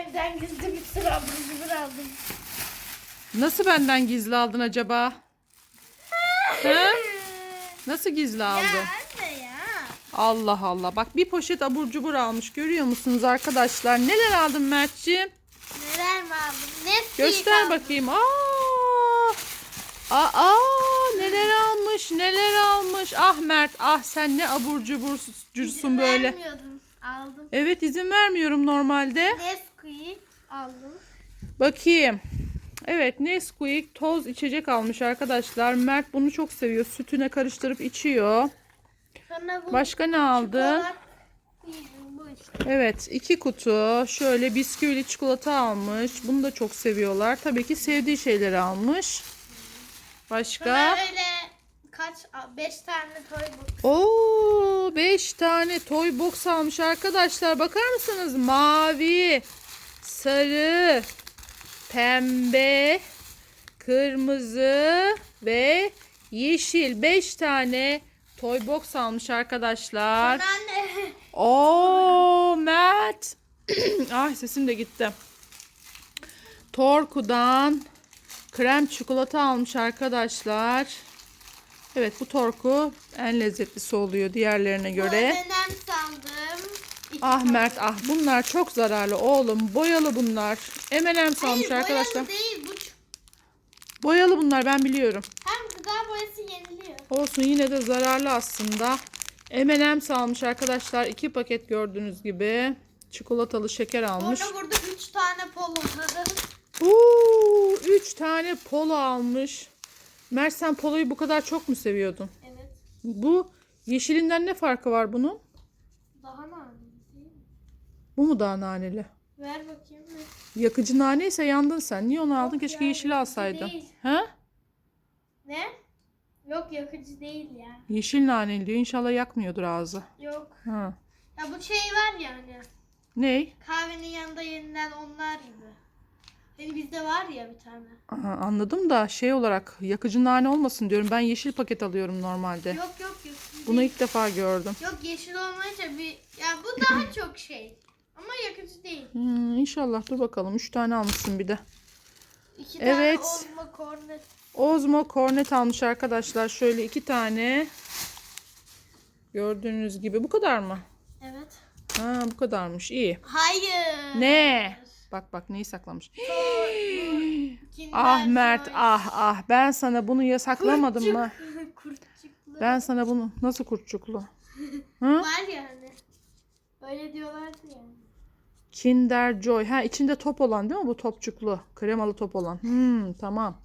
evden gizli bir sıra abur aldım. Nasıl benden gizli aldın acaba? He? Nasıl gizli aldın? anne ya. Allah Allah. Bak bir poşet abur cubur almış. Görüyor musunuz arkadaşlar? Neler aldın Mert'ciğim? Neler mi aldım? Ne Göster bakayım. Aa! Aa, neler almış, neler almış. Ah Mert, ah sen ne abur cubursun böyle. Vermiyordum. Aldım. Evet izin vermiyorum normalde. Nesquik aldım. Bakayım. Evet Nesquik toz içecek almış arkadaşlar. Mert bunu çok seviyor. Sütüne karıştırıp içiyor. Sonra bu Başka ne aldı? çikolata- Bu işte. Evet iki kutu şöyle bisküvili çikolata almış. Bunu da çok seviyorlar. Tabii ki sevdiği şeyleri almış. Başka? Öyle kaç? 5 tane toy box. Oo 5 tane toy box almış arkadaşlar. Bakar mısınız? Mavi, sarı, pembe, kırmızı ve yeşil 5 tane toy box almış arkadaşlar. Oo Mert. Ay sesim de gitti. Torku'dan krem çikolata almış arkadaşlar. Evet bu Torku en lezzetlisi oluyor diğerlerine göre. İki Ah. Mert ah bunlar çok zararlı oğlum. Boyalı bunlar. M&M salmış Hayır, arkadaşlar. boyalı değil bu. ç- Boyalı bunlar ben biliyorum. Hem gıda boyası yeniliyor. Olsun yine de zararlı aslında. M&M salmış arkadaşlar. iki paket gördüğünüz gibi. Çikolatalı şeker almış. Sonra burada 3 tane polo hazır. Oo, üç tane polo almış. Mert sen poloyu bu kadar çok mu seviyordun? Evet. Bu yeşilinden ne farkı var bunun? Daha mi? Bu mu daha naneli? Ver bakayım. Yakıcı nane ise yandın sen. Niye onu aldın? Keşke ya, yeşili yakıcı alsaydın. değil. Ha? Ne? Yok yakıcı değil ya. Yeşil naneli diyor. İnşallah yakmıyordur ağzı. Yok. Ha. Ya bu şey var ya hani. Ney? Kahvenin yanında yenilen onlar gibi. Hani bizde var ya bir tane. Aha, anladım da şey olarak yakıcı nane olmasın diyorum. Ben yeşil paket alıyorum normalde. Yok yok yok. Bunu ilk defa gördüm. Yok yeşil olmayınca bir ya bu daha çok şey. Ama yakıcı değil. Hmm, inşallah dur bakalım. Üç tane almışsın bir de. İki Evet. tane olma kornet. Ozmo kornet almış arkadaşlar. Şöyle iki tane. Gördüğünüz gibi. Bu kadar mı? Evet. Ha bu kadarmış. İyi. Hayır. Ne? Bak bak neyi saklamış. Ah Mert ah ah. Ben sana bunu yasaklamadım mı? Kurtçuklu. Ben sana bunu nasıl kurtçuklu? Hı? Var ya hani. Öyle diyorlardı ya. Kinder Joy. Ha içinde top olan değil mi bu topçuklu? Kremalı top olan. Hmm, tamam.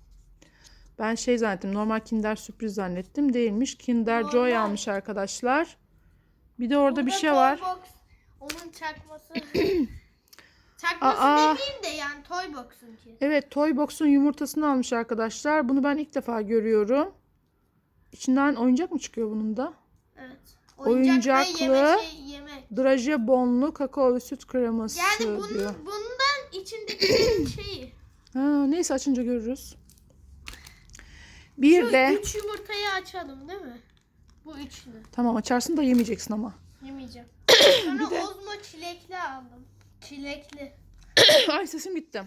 Ben şey zannettim. Normal Kinder sürpriz zannettim. Değilmiş. Kinder Joy Normal. almış arkadaşlar. Bir de orada bir Burada şey Toy var. Box, onun çakması. çakması Aa. demeyeyim de yani Toy Box'unki. Evet Toy Box'un yumurtasını almış arkadaşlar. Bunu ben ilk defa görüyorum. İçinden oyuncak mı çıkıyor bunun da? Evet. Oyuncaklı. ve yemek, şey. Draje bonlu kakao ve süt kreması Yani bunun, diyor. bundan içindekilerin şeyi. Ha, neyse açınca görürüz. Bir Şu de üç yumurtayı açalım değil mi? Bu üçünü. tamam açarsın da yemeyeceksin ama. Yemeyeceğim. Sonra Ozmo çilekli aldım. Çilekli. Ay sesim gitti.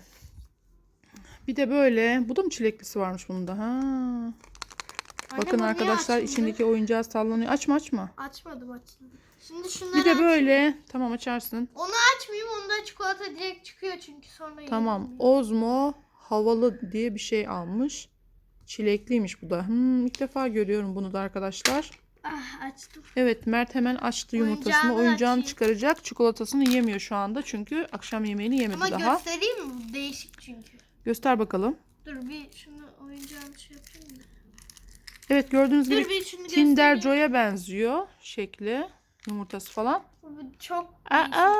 Bir de böyle. Bu da mı çileklisi varmış bunda? Ha. Anne, Bakın bu niye arkadaşlar açıldı? içindeki oyuncağı sallanıyor. Açma açma. Açmadım açıldı. Şimdi şunları Bir de böyle. Tamam açarsın. Onu açmayayım onda çikolata direkt çıkıyor çünkü sonra Tamam. yiyemiyorum. Ozmo havalı diye bir şey almış. Çilekliymiş bu da. Hmm, ilk defa görüyorum bunu da arkadaşlar. Ah açtım. Evet Mert hemen açtı yumurtasını. Oyuncağını Oyuncağını açayım. çıkaracak. Çikolatasını yemiyor şu anda. Çünkü akşam yemeğini yemedi Ama daha. göstereyim mi? Bu değişik çünkü. Göster bakalım. Dur bir şunu oyuncağını şey yapayım mı? Evet gördüğünüz Dur gibi bir şunu Kinder göstereyim. Joy'a benziyor şekli. Yumurtası falan. Bu çok Aa,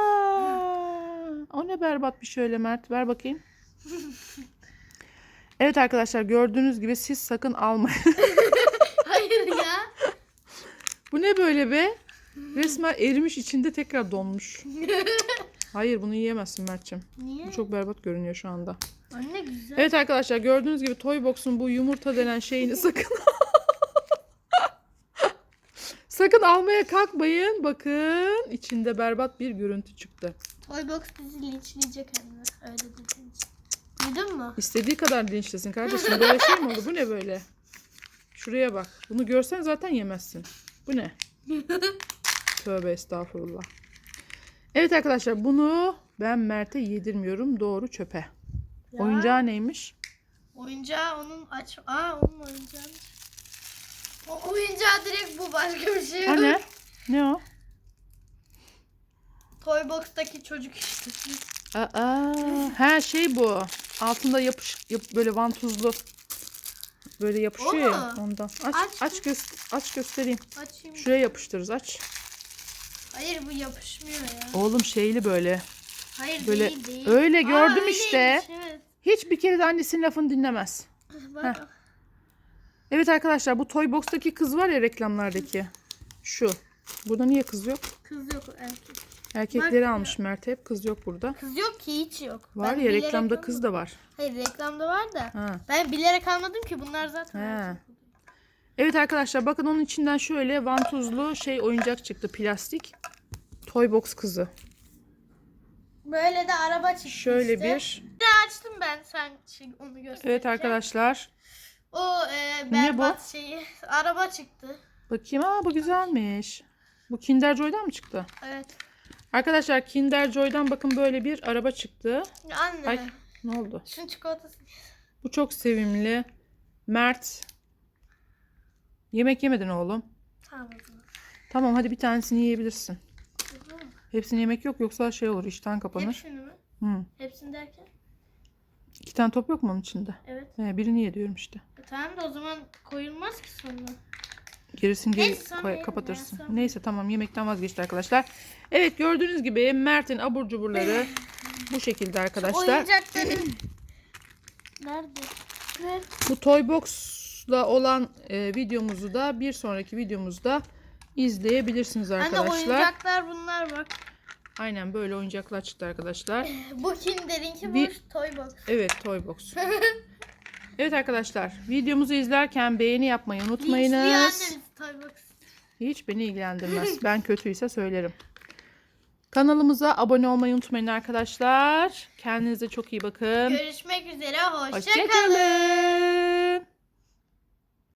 o ne berbat bir şey öyle Mert. Ver bakayım. Evet arkadaşlar gördüğünüz gibi siz sakın almayın. Hayır ya. Bu ne böyle be? Resmen erimiş içinde tekrar donmuş. Hayır bunu yiyemezsin Mert'ciğim. Niye? Bu çok berbat görünüyor şu anda. Anne güzel. Evet arkadaşlar gördüğünüz gibi Toybox'un bu yumurta denen şeyini sakın sakın almaya kalkmayın. Bakın içinde berbat bir görüntü çıktı. Toybox bizi linçleyecek de. Öyle için. Duydun mu? İstediği kadar linçlesin kardeşim. Böyle şey mi oldu? Bu ne böyle? Şuraya bak. Bunu görsen zaten yemezsin. Bu ne? Tövbe estağfurullah. Evet arkadaşlar bunu ben Mert'e yedirmiyorum. Doğru çöpe. Ya. Oyuncağı neymiş? Oyuncağı onun aç... Aa onun oyuncağı. O oyuncağı direkt bu başka bir şey O yok. ne? Ne o? Toybox'taki çocuk işte. Aa, her şey bu. Altında yapış yap, böyle vantuzlu. Böyle yapışıyor O ya ondan. Aç Aç. aç göster aç göstereyim. Açayım. Şuraya yapıştırırız aç. Hayır bu yapışmıyor ya. Oğlum şeyli böyle. Hayır Böyle değil değil. öyle Aa, gördüm işte. öyleymiş, Evet. Hiçbir kere de annesinin lafını dinlemez. Bak. Evet arkadaşlar bu Toy Box'taki kız var ya reklamlardaki. Şu. Burada niye kız yok? Kız yok erkek. Erkekleri Bak. almış Mert hep kız yok burada. Kız yok ki hiç yok. Var Ben ya bilerek reklamda almadım. kız da var. Hayır reklamda var da. Ha. Ben bilerek almadım ki bunlar zaten. He. erkek. Evet arkadaşlar bakın onun içinden şöyle vantuzlu şey oyuncak çıktı plastik. Toy Box kızı. Böyle de araba çıktı Şöyle işte. bir. Bir de açtım ben sen şey, onu göstereceğim. Evet arkadaşlar. O e, Ne bu? berbat şeyi. Araba çıktı. Bakayım aa bu güzelmiş. Bu Kinder Joy'dan mı çıktı? Evet. Arkadaşlar Kinder Joy'dan bakın böyle bir araba çıktı. Anne. Ay ne oldu? Şunun çikolatası. Bu çok sevimli. Mert. Yemek yemedin oğlum. Tamam o zaman. Tamam hadi bir tanesini yiyebilirsin. Hepsini yemek yok yoksa şey olur iştahın kapanır. Hepsini mi? Hı. Hepsini derken? İki tane top yok mu onun içinde? Evet. He, birini ye diyorum işte. E, tamam da o zaman koyulmaz ki sonra. Gerisini geri Neyse, sonra koy- yerim kapatırsın. sonra. Neyse tamam yemekten vazgeçti arkadaşlar. Evet gördüğünüz gibi Mert'in abur cuburları bu şekilde arkadaşlar. Oyuncakların... Nerede? Nerede? Bu Toy Box'la olan e, videomuzu da bir sonraki videomuzda izleyebilirsiniz Anne arkadaşlar. oyuncaklar bunlar bak. Aynen böyle oyuncaklar çıktı arkadaşlar. Bu Kinder'inki bu Bir- Toybox. Evet Toy Box. Evet arkadaşlar videomuzu izlerken beğeni yapmayı Linçliyor unutmayınız. annemiz Toybox. Hiç beni ilgilendirmez. Ben kötüyse söylerim. Kanalımıza abone olmayı unutmayın arkadaşlar. Kendinize çok iyi bakın. Görüşmek üzere. Hoşça kalın. Hoşçakalın.